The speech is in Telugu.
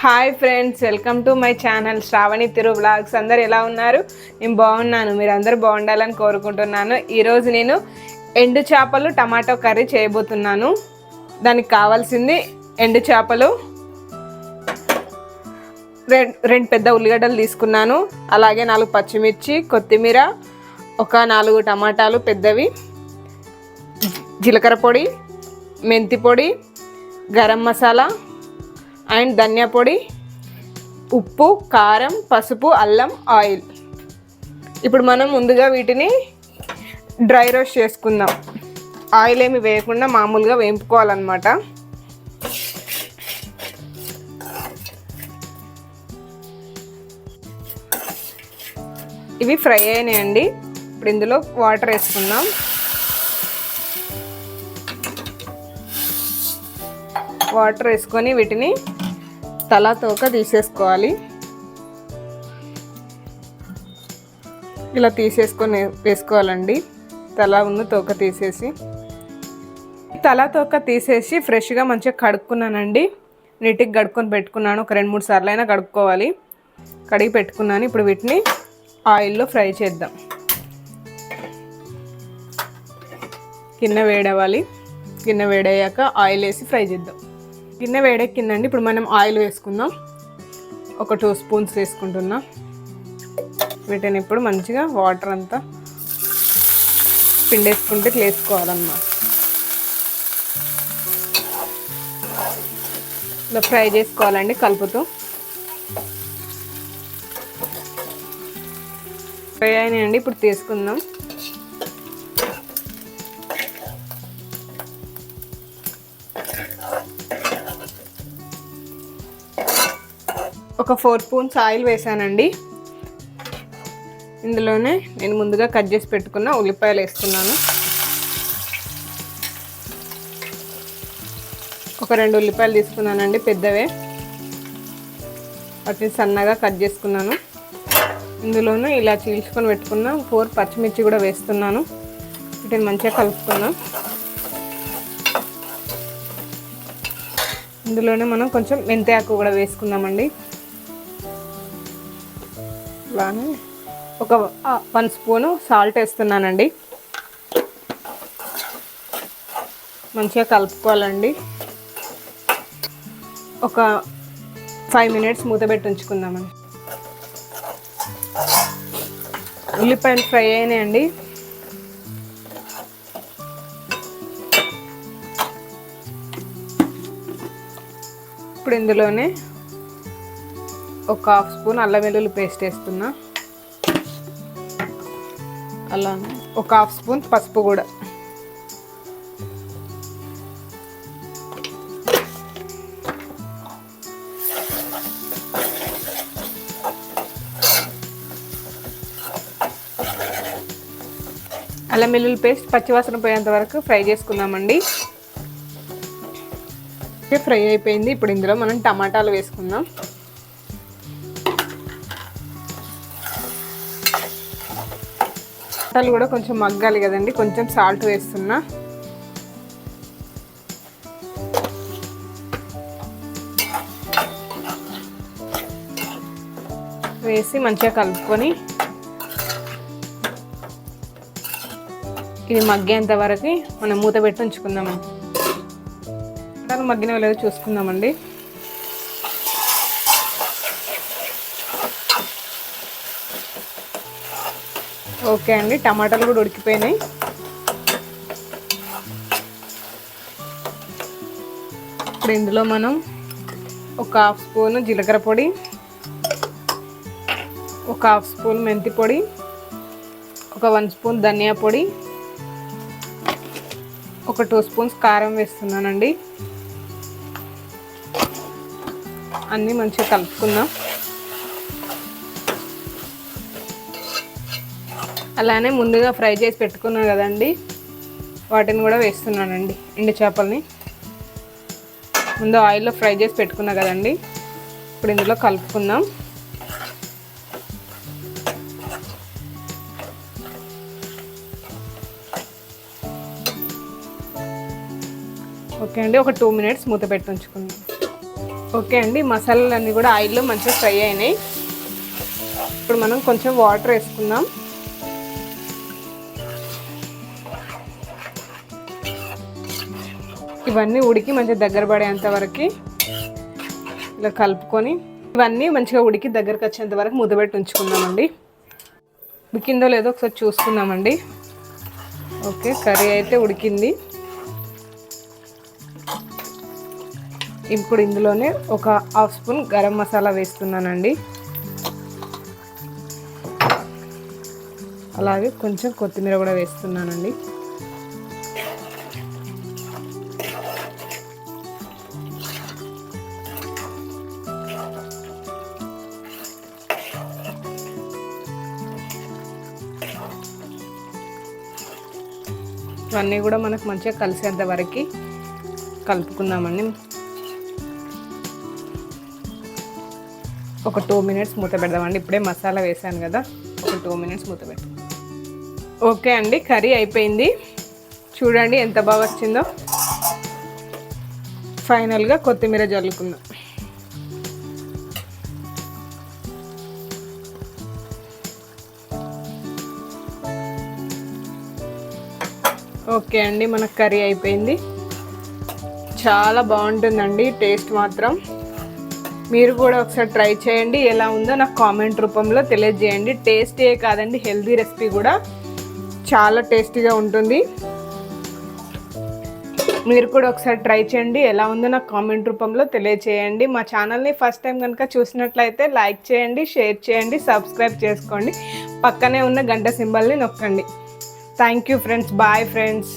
Hi friends welcome to my channel Sravani Thiru blogs అందరు ఎలా ఉన్నారు? నేను బాగున్నాను మీరు అందరూ బాగుండాలని కోరుకుంటున్నాను. ఈరోజు నేను ఎండు చేపలు టమాటో కర్రీ చేయబోతున్నాను. దానికి కావాల్సింది ఎండు చేపలు రెండు రెండు పెద్ద ఉల్లిగడ్డలు తీసుకున్నాను. అలాగే నాలుగు పచ్చిమిర్చి కొత్తిమీర ఒక నాలుగు టమాటాలు పెద్దవి జీలకర్ర పొడి మెంతి పొడి గరం మసాలా అండ్ ధనియా పొడి ఉప్పు కారం పసుపు అల్లం ఆయిల్. ఇప్పుడు మనం ముందుగా వీటిని డ్రై రోస్ట్ చేసుకుందాం. ఆయిల్ ఏమి వేయకుండా మామూలుగా వేపుకోవాలన్నమాట ఇవి ఫ్రై అయినాయండి. ఇప్పుడు ఇందులో వాటర్ వేసుకుందాం. వాటర్ వేసుకొని వీటిని తల తోక తీసేసుకోవాలి. ఇలా తీసేసుకొని వేసుకోవాలండి. తల ఉన్న తోక తీసేసి. తల తోక తీసేసి ఫ్రెష్గా మంచిగా కడుక్కున్నానండి. నీట్గా కడుక్కొని పెట్టుకున్నాను. ఒక రెండు మూడు సార్లు అయినా కడుక్కోవాలి. కడిగి పెట్టుకున్నాను. ఇప్పుడు వీటిని ఆయిల్లో ఫ్రై చేద్దాం. గిన్నె వేడవాలి గిన్నె వేడయ్యాక ఆయిల్ వేసి ఫ్రై చేద్దాం. గిన్నె వేడెక్కిందండి. ఇప్పుడు మనం ఆయిల్ వేసుకుందాం. ఒక టూ స్పూన్స్ వేసుకుంటున్నా. వీటిని ఇప్పుడు మంచిగా వాటర్ అంతా పిండేసుకుంటే వేసుకోవాలన్నమాట. ఇలా ఫ్రై చేసుకోవాలండి కలుపుతూ. ఫ్రై అయినాయండి ఇప్పుడు తీసుకుందాం. ఒక ఫోర్ స్పూన్స్ ఆయిల్ వేసానండి. ఇందులోనే నేను ముందుగా కట్ చేసి పెట్టుకున్న ఉల్లిపాయలు వేస్తున్నాను. ఒక రెండు ఉల్లిపాయలు తీసుకున్నానండి పెద్దవే. వాటిని సన్నగా కట్ చేసుకున్నాను. ఇందులోనూ ఇలా చీల్చుకొని పెట్టుకున్న ఫోర్ పచ్చిమిర్చి కూడా వేస్తున్నాను. వీటిని మంచిగా కలుపుకున్నాం ఇందులోనే మనం కొంచెం మెంతి ఆకు కూడా వేసుకుందామండి. అలానే ఒక వన్ స్పూను సాల్ట్ వేస్తున్నానండి. మంచిగా కలుపుకోవాలండి. ఒక ఫైవ్ మినిట్స్ మూత పెట్టి ఉంచుకుందామండి. ఉల్లిపాయలు ఫ్రై అయినాయండి. ఇప్పుడు ఇందులోనే ఒక హాఫ్ స్పూన్ అల్లం వెల్లుల్లి పేస్ట్ వేస్తున్నా. అలానే ఒక హాఫ్ స్పూన్ పసుపు కూడా. అల్లం వెల్లుల్లి పేస్ట్ పచ్చివాసన పోయేంత వరకు ఫ్రై చేసుకుందామండి. ఫ్రై అయిపోయింది. ఇప్పుడు ఇందులో మనం టమాటాలు వేసుకుందాం. టమాటాలు కూడా కొంచెం మగ్గాలి కదండి. కొంచెం సాల్ట్ వేస్తున్నా. వేసి మంచిగా కలుపుకొని ఇది మగ్గేంత వరకు మనం మూత పెట్టి ఉంచుకుందాము మగ్గిన మగ్గినవి లేదో చూసుకుందామండి. ఓకే అండి టమాటాలు కూడా ఉడికిపోయినాయి. ఇప్పుడు ఇందులో మనం ఒక హాఫ్ స్పూన్ జీలకర్ర పొడి ఒక హాఫ్ స్పూన్ మెంతి పొడి ఒక వన్ స్పూన్ ధనియా పొడి ఒక టూ స్పూన్స్ కారం వేస్తున్నానండి. అన్నీ మంచిగా కలుపుకుందాం. అలానే ముందుగా ఫ్రై చేసి పెట్టుకున్నాను కదండి. వాటిని కూడా వేస్తున్నానండి ఎండు చేపల్ని. ముందు ఆయిల్లో ఫ్రై చేసి పెట్టుకున్నా కదండి. ఇప్పుడు ఇందులో కలుపుకుందాం. ఓకే అండి ఒక టూ మినిట్స్ మూత పెట్టి ఉంచుకుందాం. ఓకే అండి మసాలాలన్నీ కూడా ఆయిల్లో మంచిగా ఫ్రై అయినాయి. ఇప్పుడు మనం కొంచెం వాటర్ వేసుకుందాం. ఇవన్నీ ఉడికి మంచిగా దగ్గర పడేంత వరకు ఇలా కలుపుకొని ఇవన్నీ మంచిగా ఉడికి దగ్గరకు వచ్చేంత వరకు ముద్దబెట్టి ఉంచుకుందామండి. ఉడికిందో లేదో ఒకసారి చూసుకుందామండి. ఓకే కర్రీ అయితే ఉడికింది. ఇప్పుడు ఇందులోనే ఒక హాఫ్ స్పూన్ గరం మసాలా వేస్తున్నానండి. అలాగే కొంచెం కొత్తిమీర కూడా వేస్తున్నానండి. ఇవన్నీ కూడా మనకు మంచిగా కలిసేంత వరకు కలుపుకుందామండి. ఒక టూ మినిట్స్ మూత పెడదామండి. ఇప్పుడే మసాలా వేసాను కదా ఒక టూ మినిట్స్ మూత పెట్టు ఓకే అండి కర్రీ అయిపోయింది. చూడండి ఎంత బాగా వచ్చిందో. ఫైనల్గా కొత్తిమీర జల్లుకుందాం. ఓకే అండి మనకు కర్రీ అయిపోయింది. చాలా బాగుంటుందండి టేస్ట్ మాత్రం. మీరు కూడా ఒకసారి ట్రై చేయండి ఎలా ఉందో నాకు కామెంట్ రూపంలో తెలియజేయండి. టేస్టీయే కాదండి హెల్దీ రెసిపీ కూడా చాలా టేస్టీగా ఉంటుంది. మీరు కూడా ఒకసారి ట్రై చేయండి ఎలా ఉందో నాకు కామెంట్ రూపంలో తెలియచేయండి మా ఛానల్ని ఫస్ట్ టైం కనుక చూసినట్లయితే లైక్ చేయండి షేర్ చేయండి సబ్స్క్రైబ్ చేసుకోండి. పక్కనే ఉన్న గంట సింబల్ని నొక్కండి. Thank you friends bye friends